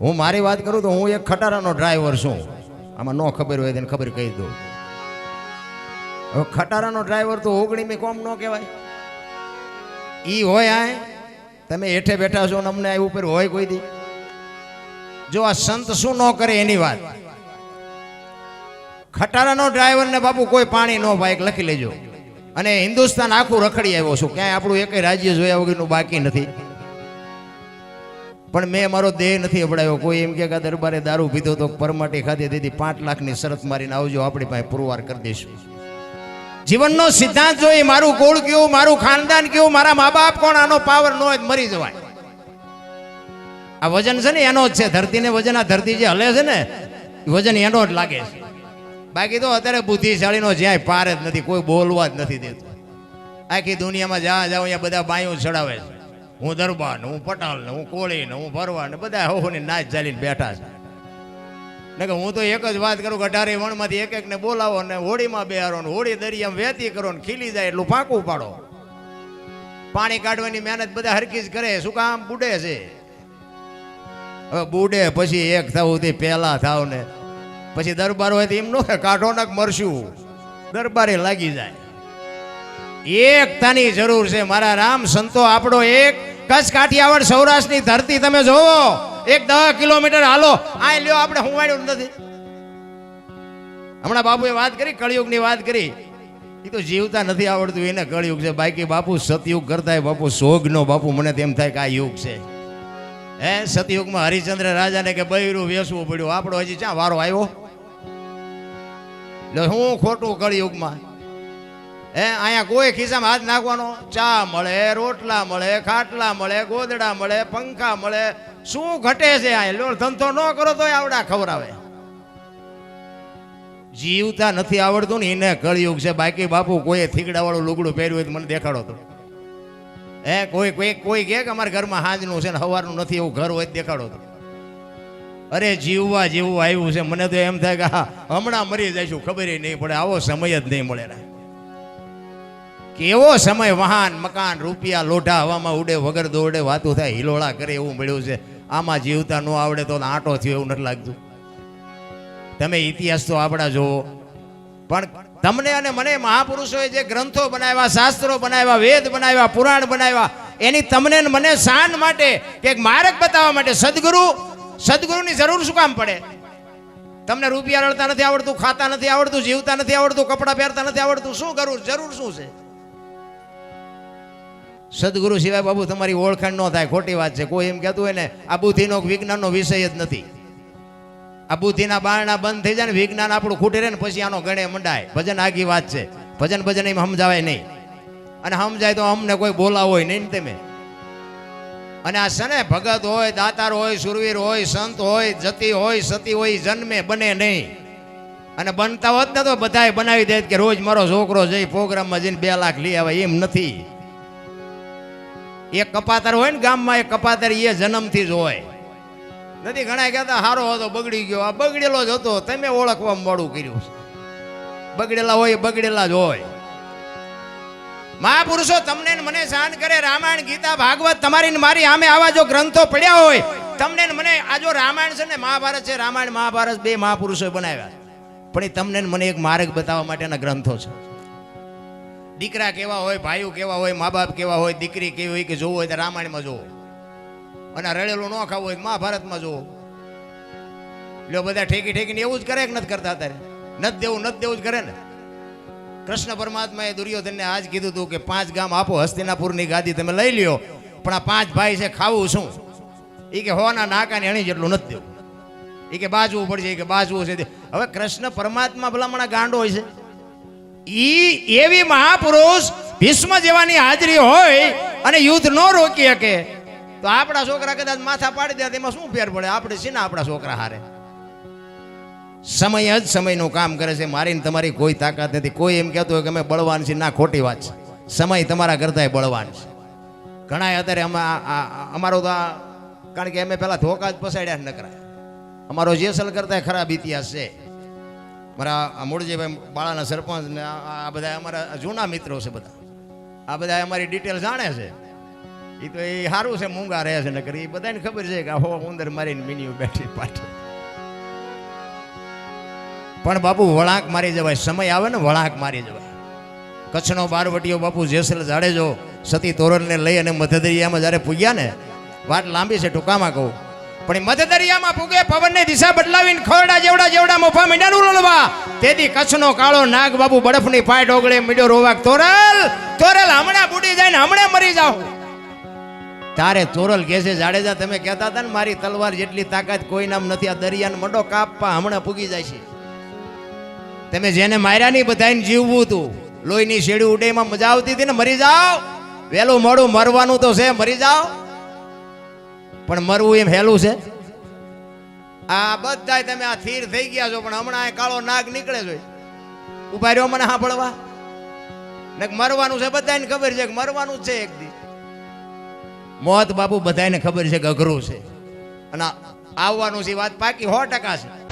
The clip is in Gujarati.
હું મારી વાત કરું તો હું એક ખટારાનો ડ્રાઈવર છું. આમાં ન ખબર હોય તેને ખબર કહી દઉં હવે ખટારાનો ડ્રાઈવર તો ઓગણીમી કોમ ન કહેવાય. એ હોય આ તમે હેઠે બેઠા છો ને અમને આ ઉપર હોય કોઈ દી. જો આ સંત શું ન કરે એની વાત? ખટારાનો ડ્રાઈવરને બાપુ કોઈ પાણી ન બાઈક લખી લેજો. અને હિન્દુસ્તાન આખું રખડી આવ્યો છું. ક્યાંય આપણું એક રાજ્ય જોયા વગરનું બાકી નથી. પણ મેં મારો દેહ નથી અપડાયો કોઈ એમ કે દરબારે દારૂ પીધો તો પરમાટી ખાધી દીધી પાંચ લાખની શરત મારીને આવજો, આપણી પાસે પુરવાર કરી દઈશું. જીવનનો સિદ્ધાંત જોઈ મારું કુળ કેવું મારું ખાનદાન કેવું મારા મા બાપ કોણ, આનો પાવર ન હોય મરી જવાય. આ વજન છે ને, એનો જ છે. ધરતીને વજન, આ ધરતી જે હલે છે ને વજન એનો જ લાગે છે. બાકી તો અત્યારે બુદ્ધિશાળીનો જ્યાંય પાર જ નથી, કોઈ બોલવા જ નથી દેતો. આખી દુનિયામાં જ્યાં જાઓ અહીંયા બધા બાયું ચડાવે છે. હું દરબાર પટાલનું પટાલ ને હું કોળી ને બધા હોની નાચ ચાલીને બેઠા છે. ને કે હું તો એક જ વાત કરું કે અઢારે વણમાંથી એક એકને બોલાવો ને હોળીમાં બેહારો ને હોળી દરિયામાં વેતી કરો ને ખીલી જાય એટલું પાકું પાડો. પાણી કાઢવાની મહેનત બધા હરકી જ કરે, શું કામ બુડે છે? હવે બુડે પછી એક થવું તે પહેલા થાવ ને પછી દરબાર હોય તો એમ નો કાઢો નાખ મરશું. દરબારે લાગી જાય. એકતાની જરૂર છે. મારા રામ સંતો, આપણો એક કચ્છ કાઠિયાવાડ સૌરાષ્ટ્રની ધરતી તમે જોવો. એક દસ કિલોમીટર હાલો. આ લ્યો, આપણે હુંવાડ્યું નથી. હમણાં બાપુએ વાત કરી, કળિયુગની વાત કરી. એ તો જીવતા નથી આવડતું, એને કળિયુગ છે. બાકી બાપુ સતયુગ કરતા બાપુ સોગનો, બાપુ મને તેમ થાય કે આ યુગ છે. હે, સતયુગમાં હરિચંદ્ર રાજાને કે બૈરું વેસવું પડ્યું. આપણો હજી ક્યાં વારો આવ્યો? એટલે હું ખોટું કળિયુગમાં. હે, અહીંયા કોઈ ખિસ્સામાં હાથ નાખવાનો? ચા મળે, રોટલા મળે, ખાટલા મળે, ગોદડા મળે, પંખા મળે. શું ઘટે છે અહીંયા? ધંધો ન કરો તોય આવડા ખવડાવે. જીવતા નથી આવડતું ને, એને કળિયુગ છે. બાકી બાપુ કોઈ થીગડાવાળું લુગડું પહેર્યું હોય તો મને દેખાડો તો. હે, કોઈ કોઈ કોઈ કે અમારા ઘરમાં હાજનું છે ને સવારનું નથી એવું ઘર હોય તો દેખાડો તો. અરે, જીવવા જેવું આવ્યું છે. મને તો એમ થાય કે, હા, હમણાં મરી જઈશું, ખબર નહીં પડે. આવો સમય જ નહીં મળે કેવો સમય વાહન મકાન રૂપિયા લોઢા હવામાં ઉડે, વગર દોડે, વાતું થાય, હિલોળા કરે એવું મળ્યું છે. આમાં જીવતા ન આવડે તો આંટો થયો એવું નથી લાગતું. તમે ઇતિહાસ તો આપણા જોવો. પણ તમને અને મને મહાપુરુષોએ જે ગ્રંથો બનાવ્યા, શાસ્ત્રો બનાવ્યા, વેદ બનાવ્યા, પુરાણ બનાવ્યા, એની તમને મને શાન માટે કે માર્ગ બતાવવા માટે સદગુરુ, સદગુરુની જરૂર શું કામ પડે? તમને રૂપિયા રડતા નથી આવડતું, ખાતા નથી આવડતું, જીવતા નથી આવડતું, કપડાં પહેરતા નથી આવડતું, શું કરવું જરૂર શું છે? સદગુરુ સિવાય બાબુ તમારી ઓળખાણ ન થાય. ખોટી વાત છે. કોઈ એમ કહેતું હોય ને, આ બુદ્ધિનો વિજ્ઞાનનો વિષય જ નથી. આ બુદ્ધિના બારણા બંધ થઈ જાય ને, વિજ્ઞાન આપણું ખૂટી રહે ને, પછી આનો ગણે મંડાય. ભજન આગી વાત છે. ભજન ભજન એમ સમજાવાય નહીં. અને સમજાય તો અમને કોઈ બોલાવો હોય નહીં ને તમે. અને આ છે ને ભગત હોય, દાતાર હોય, સુરવીર હોય, સંત હોય, જતી હોય, સતી હોય જન્મે, બને નહીં. અને બનતા હોત ને તો બધાય બનાવી દે કે રોજ મારો છોકરો જઈ પ્રોગ્રામમાં જઈને બે લાખ લઈ આવે, એમ નથી. એક કપાતર હોય ને ગામમાં એ કપાતર એ જન્મથી જ હોય. નથી, ઘણા કહેતા, હારો હતો, બગડી ગયો. આ બગડેલો જ હતો. તમે ઓળખવા મોડું કર્યું છે. બગડેલા હોય, એ બગડેલા જ હોય. મહાપુરુષો, તમને મને શાંત કરે, રામાયણ, ગીતા, ભાગવત, તમારી ને મારી આમે આવા જો ગ્રંથો પડ્યા હોય, તમને મને આ જો રામાયણ છે ને, મહાભારત છે, રામાયણ, મહાભારત બે મહાપુરુષોએ બનાવ્યા પણ એ તમને મને એક માર્ગ બતાવવા માટેના ગ્રંથો છે. દીકરા કેવા હોય, ભાઈઓ કેવા હોય મા બાપ કેવા હોય, દીકરી કેવી હોય કે જોવું હોય તો રામાયણમાં જોવો. અને રડેલું ન ખાવું હોય મહાભારતમાં જોવો. લ્યો બધા ઠેકી ઠેકીને એવું જ કરે કે નથી કરતા અત્યારે? નથી દેવું નથી દેવું જ કરે ને? કૃષ્ણ પરમાત્માએ દુર્યોધનને આજ કીધું હતું કે પાંચ ગામ આપો, હસ્તિનાપુરની ગાદી તમે લઈ લ્યો, પણ આ પાંચ ભાઈ છે, ખાવું શું? એ કે હોના નાકાને એણી જેટલું નથી દેવું. એ કે બાજવું પડશે એ કે બાજવું છે. હવે કૃષ્ણ પરમાત્મા ભલામણા ગાંડો હોય છે. ઈ એવી મહાપુરુષ ભીષ્મ જેવાની હાજરી હોય અને યુદ્ધ ન રોકી શકે. તો આપણા છોકરા કદાચ માથા પાડી દે એમાં શું ફેર પડે? આપણે છે ને આપણા છોકરા હારે? સમય જ સમયનું કામ કરે છે. મારી ને તમારી કોઈ તાકાત નથી. કોઈ એમ કહેતું હોય કે અમે બળવાન છીએ. ના, ખોટી વાત છે. સમય તમારા કરતાંય બળવાન છે. ઘણા અત્યારે અમારો તો કારણ કે અમે પહેલાં ધોકા જ પસાડ્યા નકરા. અમારો જેસલ કરતાંય ખરાબ ઇતિહાસ છે. મારા મૂળજીભાઈ બાળાના સરપંચ ને આ બધા અમારા જૂના મિત્રો છે બધા. આ બધા અમારી ડિટેલ જાણે છે. એ તો એ સારું છે, મૂંગા રહે છે, નકર એ બધાને ખબર છે કે હો ઉંદર મારીને મીની બેઠી પાછી પણ બાપુ વળાંક મારી જવાય, સમય આવે ને વળાંક મારી જવાય. કચ્છનો બારવટીયો બાપુ જેસલ જાડેજો સતી તોરણને લઈ અને મધદરિયામાં જ્યારે પૂગ્યા ને, વાત લાંબી છે ટૂંકામાં કહું. પણ મધ મધદરિયામાં પૂગે પવનની દિશા બદલાવીને ખોરડા જેવડા જેવડા મોફા મીંડાનું લણવા તેથી કચ્છનો કાળો નાગ બાબુ બરફની પાય ડોગળે મીડ્યો રોવાક તોરલ તોરલ હમણાં બુડી જાય ને હમણાં મરી જાઓ તારે તોરલ કેસે જાડેજા તમે કહેતા હતા ને, મારી તલવાર જેટલી તાકાત કોઈ નામ નથી, આ દરિયાને મંડો કાપવા હમણાં પૂગી જાય છે. તમે જેને માર્યા નહીં બધાને જીવવું હતું લોહીની શેડી ઉડેમાં મજા આવતી હતી ને, મરી જાઓ. વહેલું મોડું મરવાનું તો છે, મરી જાઓ. પણ મરવું એમ હેલું છે? આ બધા તમે આ થીર થઈ ગયા છો, પણ હમણાં કાળો નાગ નીકળે છે. ઊભા રહ્યો મને સાંભળવા? ને મરવાનું છે બધાને ખબર છે કે મરવાનું છે એક દી. મોત બાપુ બધાને ખબર છે કે અઘરું છે. અને આવવાનું છે વાત પાકી સો ટકા છે.